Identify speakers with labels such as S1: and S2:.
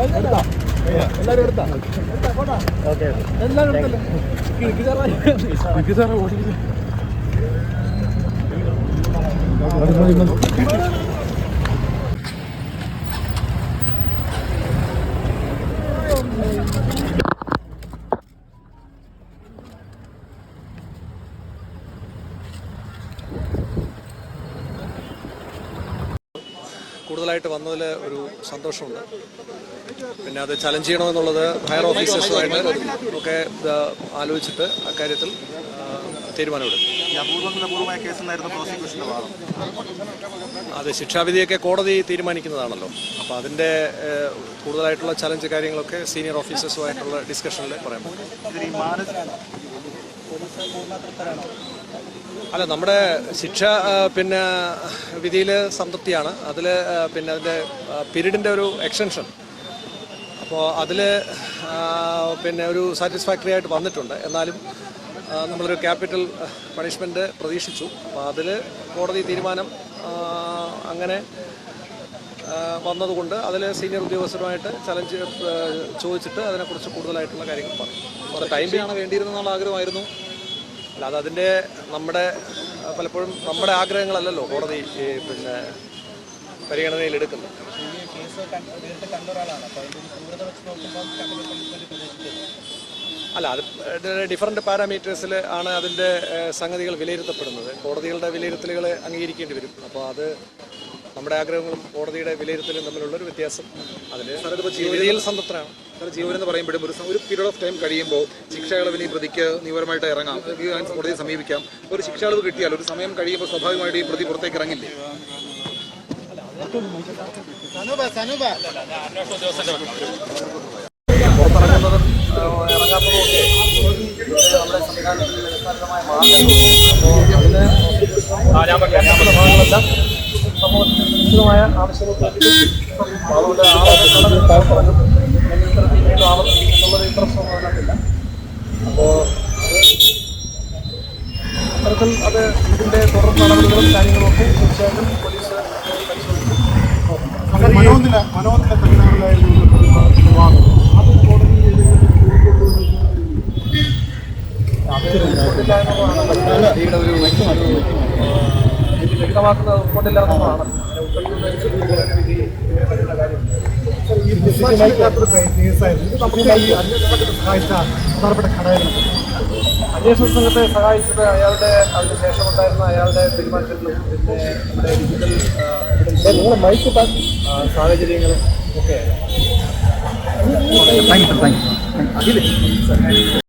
S1: എല്ലാരും എടുത്താ? ഓക്കെ എല്ലാരും എടുത്തല്ലേ കിഴക്ക് സാറായി കിഴക്ക് സാറാ ഓടിക്കുന്നത്
S2: കൂടുതലായിട്ട് വന്നതിൽ ഒരു സന്തോഷമുണ്ട്. പിന്നെ അത് ചലഞ്ച് ചെയ്യണമെന്നുള്ളത് ഹയർ ഓഫീസേഴ്സുമായിട്ട് ഒക്കെ ആലോചിച്ചിട്ട് അക്കാര്യത്തിൽ തീരുമാനമെടുക്കും. അത് ശിക്ഷാവിധിയൊക്കെ കോടതി തീരുമാനിക്കുന്നതാണല്ലോ. അപ്പോൾ അതിന്റെ കൂടുതലായിട്ടുള്ള ചലഞ്ച് കാര്യങ്ങളൊക്കെ സീനിയർ ഓഫീസേഴ്സുമായിട്ടുള്ള ഡിസ്കഷനിൽ പറയാൻ പറ്റും. അല്ല നമ്മുടെ ശിക്ഷ പിന്നെ വിധിയിൽ സംതൃപ്തിയാണ്. അതിൽ പിന്നെ അതിന്റെ പീരീഡിന്റെ ഒരു എക്സ്റ്റൻഷൻ. അപ്പോൾ അതിൽ പിന്നെ ഒരു സാറ്റിസ്ഫാക്ടറി ആയിട്ട് വന്നിട്ടുണ്ട്. എന്നാലും നമ്മളൊരു ക്യാപിറ്റൽ പണിഷ്മെന്റ് പ്രതീക്ഷിച്ചു. അപ്പോൾ അതിൽ കോടതി തീരുമാനം അങ്ങനെ വന്നതുകൊണ്ട് അതിൽ സീനിയർ ഉദ്യോഗസ്ഥരുമായിട്ട് ചലഞ്ച് ചോദിച്ചിട്ട് അതിനെക്കുറിച്ച് കൂടുതലായിട്ടുള്ള കാര്യങ്ങൾ പറയും ചെയ്യാണ് വേണ്ടിയിരുന്നുള്ള ആഗ്രഹമായിരുന്നു. അല്ല അത് അതിന്റെ നമ്മുടെ പലപ്പോഴും നമ്മുടെ ആഗ്രഹങ്ങളല്ലല്ലോ കോടതി ഈ പിന്നെ പരിഗണനയിൽ എടുക്കുന്നത്. അല്ല അത് ഡിഫറെന്റ് പാരാമീറ്റേഴ്സിൽ ആണ് അതിന്റെ സംഗതികൾ വിലയിരുത്തപ്പെടുന്നത്. കോടതികളുടെ വിലയിരുത്തലുകൾ അംഗീകരിക്കേണ്ടി വരും. അപ്പോൾ അത് നമ്മുടെ ആഗ്രഹങ്ങളും കോടതിയുടെ വിലയിരുത്തലും തമ്മിലുള്ളൊരു വ്യത്യാസം. അതിൽ ജീവിതയിൽ സംതൃപ്തനാണ്
S3: ജീവൻ എന്ന് പറയുമ്പോഴും ഒരു ഒരു പീരീഡ് ഓഫ് ടൈം കഴിയുമ്പോൾ ശിക്ഷ ഇനി ഈ പ്രതിക്ക് നിയമപരമായിട്ട് ഇറങ്ങാം. ഈ കോടതിയെ സമീപിക്കാം. ഒരു ശിക്ഷാളവ് കിട്ടിയാൽ ഒരു സമയം കഴിയുമ്പോൾ സ്വാഭാവികമായിട്ട് ഈ പ്രതി പുറത്തേക്ക് ഇറങ്ങില്ലേ?
S2: പുറത്തിറങ്ങുന്നതും ഇറങ്ങാത്തതും ഒക്കെ നമ്മുടെ സംവിധാനത്തിൽ സമൂഹത്തിന് അപ്പോൾ അതുകൊണ്ട് ഇത്തരത്തിൽ വീണ്ടും ആവർത്തിക്കും അത്തരത്തിൽ അത് ഇതിന്റെ തുടർ നടപടികളും കാര്യങ്ങളും ഒക്കെ തീർച്ചയായിട്ടും പോലീസ് പരിശോധിക്കും.
S1: മനോനില മനോനില തകരാറിലായിരുന്നു അത് കോടതി
S2: വ്യക്തമാക്കുന്നത് ഉൾക്കൊണ്ടില്ല എന്നുള്ളതാണ്
S1: വിശ്വാസമില്ലാത്തൊരു കേസായിരുന്നു ഇത് നമുക്ക് ഈ സഹായിച്ച പ്രധാനപ്പെട്ട ഘടകങ്ങൾ.
S2: അന്വേഷണ സംഘത്തെ സഹായിച്ചത് അയാളുടെ അതിന് ശേഷമുണ്ടായിരുന്ന അയാളുടെ പെരുമാറ്റങ്ങളും പിന്നെ നമ്മുടെ ഡിജിറ്റൽ എവിഡൻസ് മൈക്ക് സാഹചര്യങ്ങളും ഒക്കെ
S3: താങ്ക് യു താങ്ക് യു